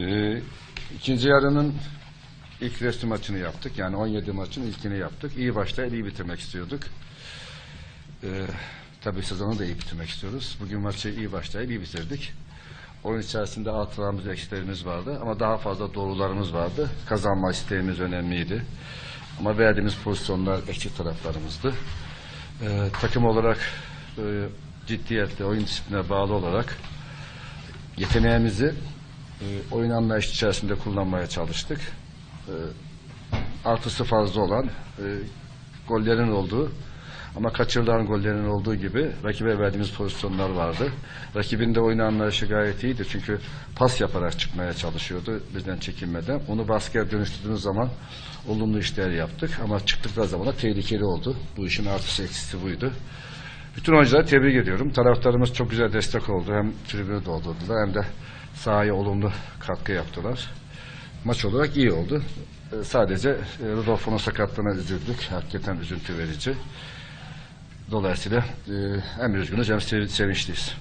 Ee, ikinci yarının ilk resmi maçını yaptık. Yani 17 maçın ilkini yaptık. İyi başlayıp iyi bitirmek istiyorduk. Ee, tabii sezonu da iyi bitirmek istiyoruz. Bugün maçı iyi başlayıp iyi bitirdik. Oyun içerisinde artılarımız, eksilerimiz vardı. Ama daha fazla doğrularımız vardı. Kazanma isteğimiz önemliydi. Ama verdiğimiz pozisyonlar eksik taraflarımızdı. Ee, takım olarak e, ciddiyetle, oyun disipline bağlı olarak yeteneğimizi e, oyun anlayışı içerisinde kullanmaya çalıştık. E, artısı fazla olan e, gollerin olduğu ama kaçırılan gollerin olduğu gibi rakibe verdiğimiz pozisyonlar vardı. Rakibin de oyun anlayışı gayet iyiydi çünkü pas yaparak çıkmaya çalışıyordu bizden çekinmeden. Onu baskıya dönüştürdüğümüz zaman olumlu işler yaptık ama çıktıkları zaman da tehlikeli oldu. Bu işin artısı eksisi buydu. Bütün oyuncuları tebrik ediyorum. Taraftarımız çok güzel destek oldu. Hem tribünü doldurdular hem de sahaya olumlu katkı yaptılar. Maç olarak iyi oldu. Ee, Sadece e, Rodolfo'nun sakatlığına üzüldük. Hakikaten üzüntü verici. Dolayısıyla e, hem üzgünüz hem sev- sevinçliyiz.